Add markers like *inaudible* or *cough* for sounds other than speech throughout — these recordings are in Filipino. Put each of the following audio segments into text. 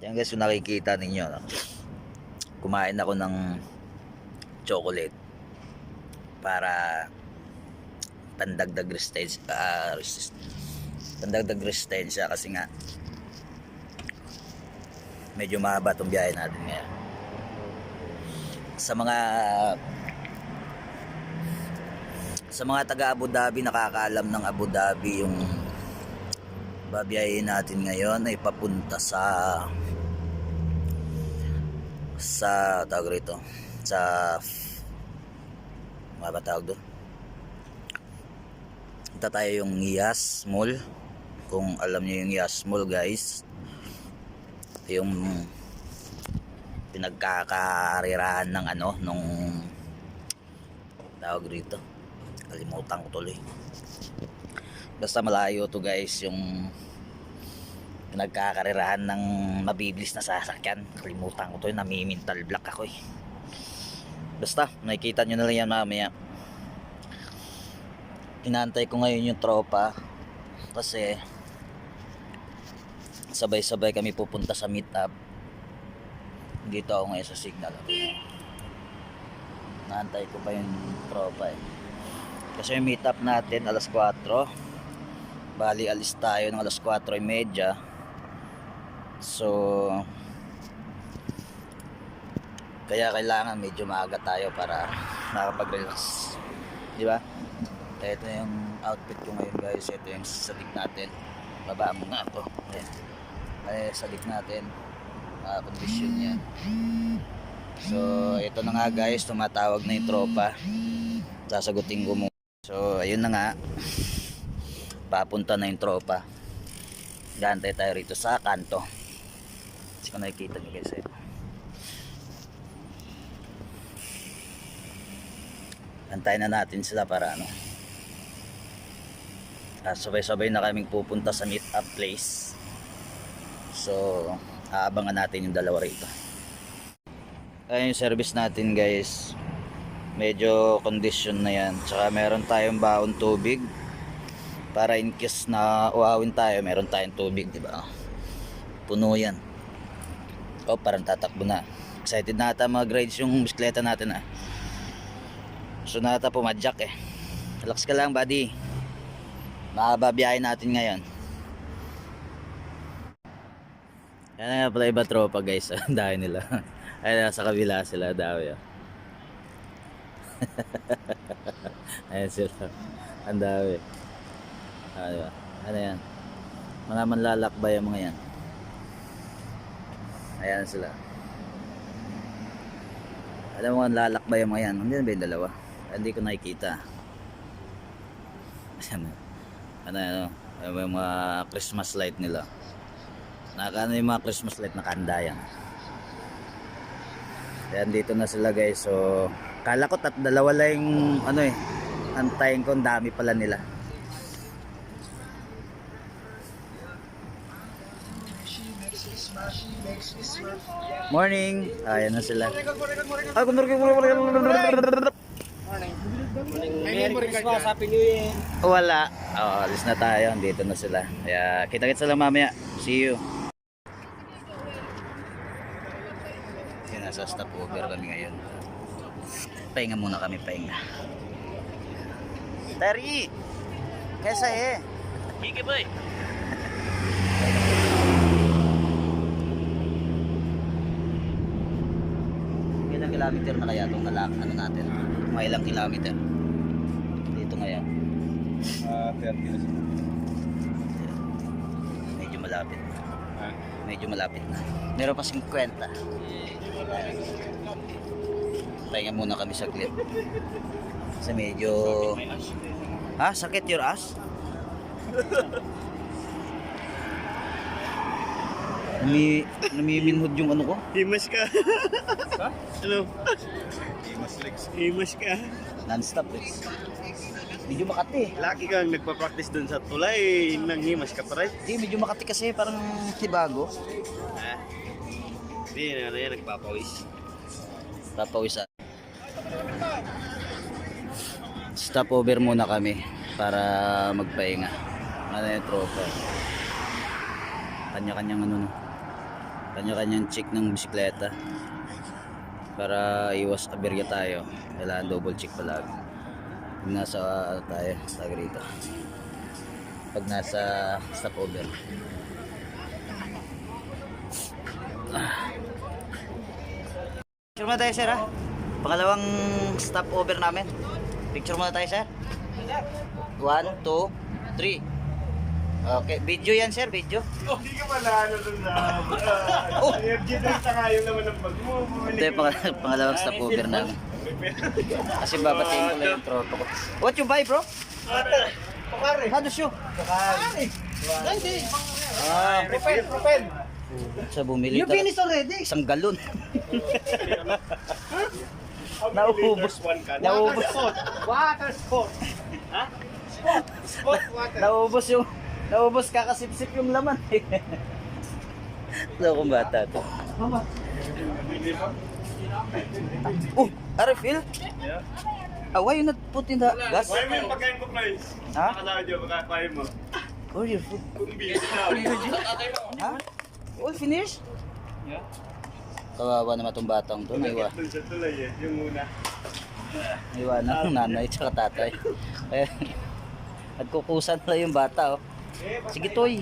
Yan guys, kung nakikita ninyo, no? kumain ako ng chocolate para pandagdag resistance ah resist, pandagdag resistensya kasi nga medyo mahaba tong biyahe natin ngayon sa mga sa mga taga Abu Dhabi nakakaalam ng Abu Dhabi yung babiyahin natin ngayon ay papunta sa sa tawag rito sa mga ba tawag doon? Punta tayo yung Yas Mall. Kung alam niyo yung Yas Mall guys. Yung pinagkakarirahan ng ano nung tawag rito. Kalimutan ko tuloy basta malayo to guys yung pinagkakarirahan ng mabiblis na sasakyan. Kalimutan ko to namimental block ako eh. Basta nakikita nyo na lang yan mamaya. Inaantay ko ngayon yung tropa kasi sabay-sabay kami pupunta sa meet up dito ako ngayon sa signal naantay ko pa yung tropa eh. Kasi yung meet up natin alas 4 bali alis tayo ng alas 4.30 so kaya kailangan medyo maaga tayo para nakapag-relax di ba? Ito yung outfit ko ngayon guys. Ito yung salig natin. Baba mo nga to ayan. Ay salig natin. Uh, condition yan so ito na nga guys. Tumatawag na yung tropa. Sasagutin ko mo so ayun na nga papunta na yung tropa. Gantay tayo rito sa kanto. Kasi kung nakikita nyo guys eh. antayin na natin sila para ano. Ah, sabay-sabay na kaming pupunta sa meet up place. So aabangan natin yung dalawa rito. Ayun yung service natin guys. Medyo condition na yan. Tsaka meron tayong baon tubig para in case na uawin tayo meron tayong tubig di ba? Puno yan. Oh parang tatakbo na. Excited na ata mag rides yung bisikleta natin ah. So na ata pumadyak eh. Relax ka lang buddy. Mahaba biyahe natin ngayon. Yan na nga pala iba tropa guys. *laughs* Dahil nila. Ay nasa kabila sila daw yun. *laughs* Ayan sila. Ang dami. Ano, ano yan? Mga manlalakbay ang mga yan. Ayan sila. Alam mo ang lalakbay ang mga yan. Hindi ba yung dalawa? Hindi ko nakikita. *laughs* Ayan. Ano, ano, ano yung mga Christmas light nila. Nakakano yung mga Christmas light na kanda yan. Ayan dito na sila guys. So, kala ko tat dalawa lang yung ano eh. Antayin ko, ang dami pala nila. Morning. Ayan na sila. Ah, kundur Merry Christmas, Happy New Year. Wala. Oh, alis na tayo. Dito na sila. Kaya kita-kits lang mamaya. See you. Yan, nasa stopover kami ngayon. Pahinga muna kami, pahinga. Tari! Kesa eh. Hige boy. Ilang kilometer na kaya itong nalak, ano natin? Mga ilang kilometer. Dito ngayon. Ah, 30 na siya. Medyo malapit na. Ha? Medyo malapit na. Meron pa 50. Pahinga muna kami saglit. Kasi medyo... Ha? Sakit your ass? Nami, namiminhod yung ano ko. Himas ka. Ano? Imas legs. Himas ka. Non-stop eh. Medyo makati. Laki kang nagpa-practice dun sa tulay. Nang himas ka pa rin. Hindi, medyo makati kasi parang tibago. Ha? Hindi, ano yan, nagpapawis. Papawisan. Stopover muna kami para magpahinga. ano yung tropa. Kanya-kanyang ano no. Kanya-kanyang check ng bisikleta. Para iwas aberya tayo. Kailangan double check palagi. Pag nasa ano tayo, tag rito. Pag nasa stopover. Picture muna tayo sir ha. Pangalawang stopover namin. Picture muna tayo sir. One, two, three. Okay, video yan sir, video. Oh, hindi ka pala ano dun na. *laughs* Oh. Energy dun sa kayo naman ng bag mo. Ito yung pang- pangalawang stopover namin. Kasi babatiin ko lang yung tropa ko. What you buy bro? Pakare. How to show? Pakare. Ah, Propel, propel. sa bumili You finished already. Isang galon. Naubos. one ka. Naubos. sport. Water sport. Ha? Sport. Sport water. Naubos yung naubos kakasipsip yung laman. Lokong bata to. Oh, a refill? Yeah. Ah, why you not put in the gas? Kaya mo yung pagkain mo, guys. Ha? Nakalawa dyan, makakain mo. Oh, your food. Kung busy na. Ha? All finished? Yeah. Kawawa naman itong batang to. Naiwa. Dun sa tulay eh, yung una. Naiwanan ng nanay at tatay. *laughs* Nagkukusan na yung bata oh. Sige toy.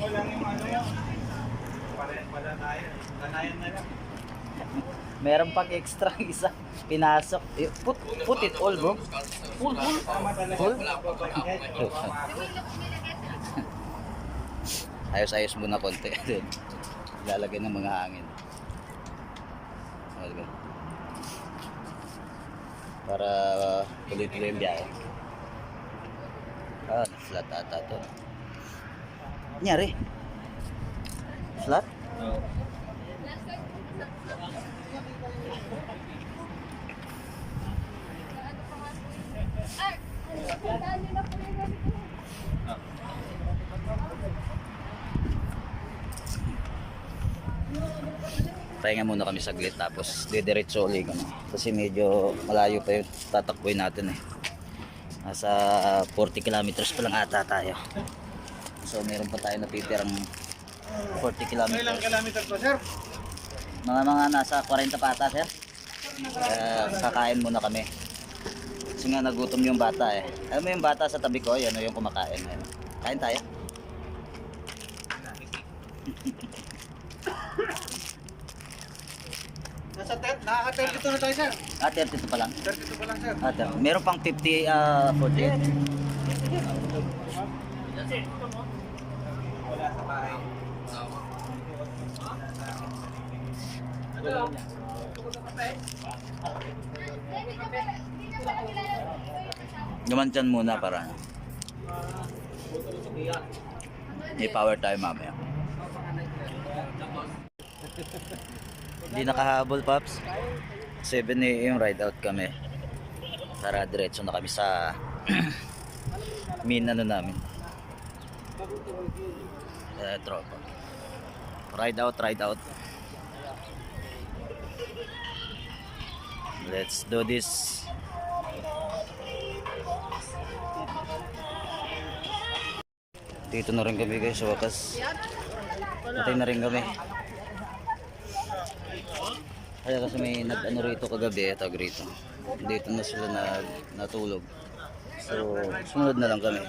Meron pang extra *laughs* isa. Pinasok. Eh, Put, put it all bro. Full, full. Full? *laughs* Ayos-ayos muna konti. *laughs* Lalagay ng mga hangin. Para uh, tuloy-tuloy yung biyahe. Ah, flat ata to. Nyari. Flat? Pahinga muna kami saglit tapos didiretso ulit kami. Kasi medyo malayo pa yung tatakboy natin eh. Nasa 40 kilometers pa lang ata tayo. So meron pa tayo natitirang 40 Ilang kilometers. kilometer to, sir? Mga mga nasa 40 pa ata sir. Kaya kakain muna kami. Kasi nga nagutom yung bata eh. Alam mo yung bata sa tabi ko, yan o yung kumakain. Ayan. Kain tayo. *laughs* Nasa 10, nakaka-32 na tayo, sir. Ah, 32 pa lang. 32 pa lang, sir. Ah, ter- meron pang 50, ah, 48. Sa bahay. Gumantiyan muna para may power tayo mamaya. Hindi nakahabol, Paps. 7 a.m. ride out kami. Tara, diretso na kami sa *clears throat* min ano namin. Eh, tropa. Ride out, ride out. Let's do this. Dito na rin kami guys sa wakas. Patay na rin kami. Kaya kasi may nag-ano rito kagabi, tag rito. Dito na sila nag natulog. So, sumunod na lang kami.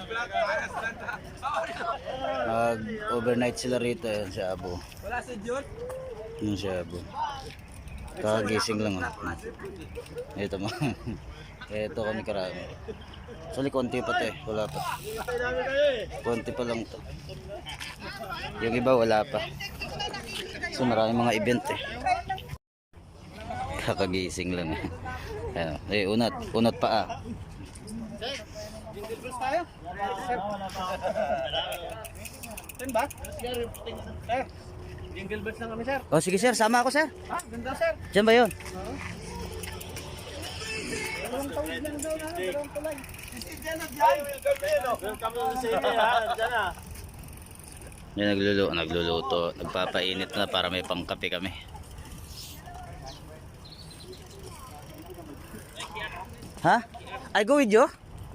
Nag-overnight sila rito yan sa Abo. Wala si Jun? Yun sa Abo. Kakagising lang ah. Ito mo. *laughs* Ito kami karami. Actually, konti pa to eh. Wala pa. Konti pa lang to. Yung iba wala pa. So maraming mga event eh. Kakagising lang eh. Eh, unat. Unat pa ah. Jingle bells tayo? Sir. Ten ba? Sir. Jingle bells lang kami, sir. Oh, sige sir. Sama ako sir. Ha? Ganda, sir. Diyan ba yun? Dalawang tawid lang daw na. Dalawang tulay. Welcome to the city, ha? Diyan na. Yan nagluluto, nagluluto. Nagpapainit na para may pangkape kami. Ha? I go with you?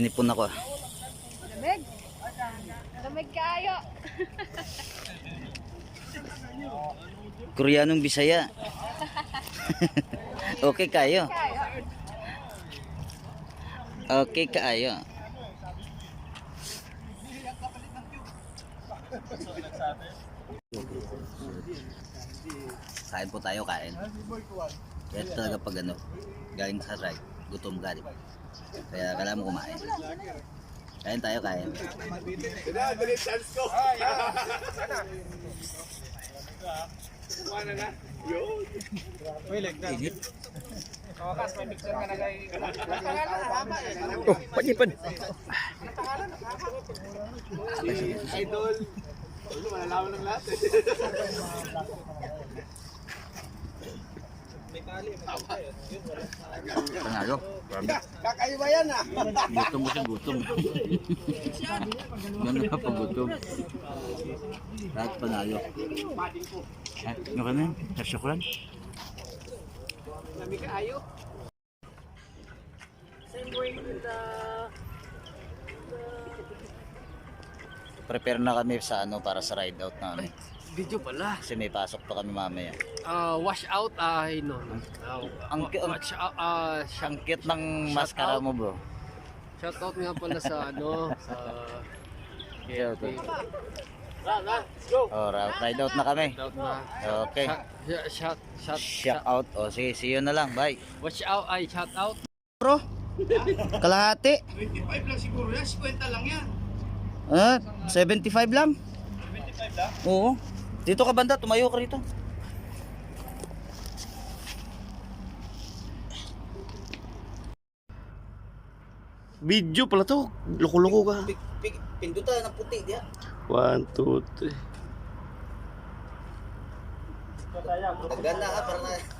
Sinipon ako. Lamig. Lamig kayo. Koreanong Bisaya. *laughs* okay kayo. Okay kayo. Kain po tayo, kain. Kaya talaga pag ano, galing sa ride, gutom ka, di ba? Kaya kailangan mo kumain. Kain tayo, kain. Init. Kawakas, may picture ka na kay... Oh, panyipan. Idol. Malalaman ng lahat eh. May tali, may tali. Panalo. Kakaiba yan ah. Gutom sa gutom. Ganun na pag gutom. Lahat panalo. Ay, ano ka na yun? Nasyokran? Lami ka ayo. Prepare na kami sa ano para sa ride out namin. Video pala. Kasi may pasok pa kami mamaya. Ah, wash out ay no. no. Ah, Ang- wa- watch out ah Ang cute ng maskara mo bro. shout out nga pala sa ano sa Shout KLP. Oh, ra- ride out na kami. Shout na. Okay. Shout shout shout, Shout out. O sige, see you na lang. Bye. Watch out ay shout out. Bro. Kalahati. 25 lang siguro yan. 50 lang yan. Ah, 75 lang. 25 lang? Oo. Dito ka banda, tumayo ka rito. Video pala to. Loko-loko ka. Pindutan ng puti diya. One, two, three. Ganda ka para na.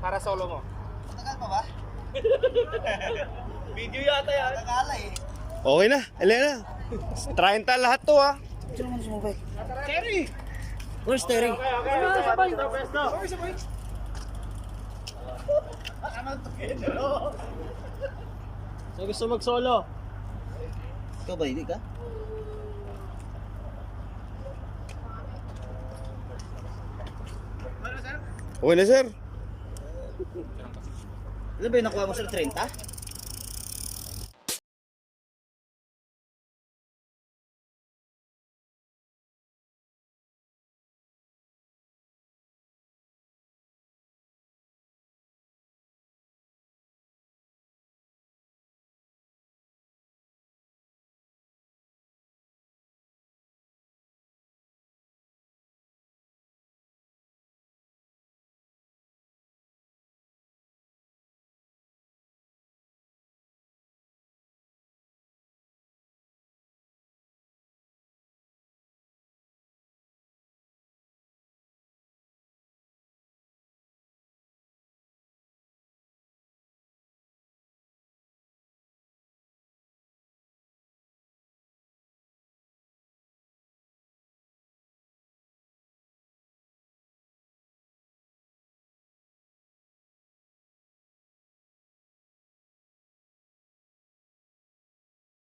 Para solo mo. Tagal pa ba? Video yata yan. Tagala eh. Okay na. Elena. 30 lahat to ha. Sino mo sumubay? Cherry! Where's Terry? Okay, okay. Sabay. Sabay. Sabay. So gusto mag-solo? Ikaw ba, hindi ka? Okay na sir. Ano ba yung nakuha mo sa 30?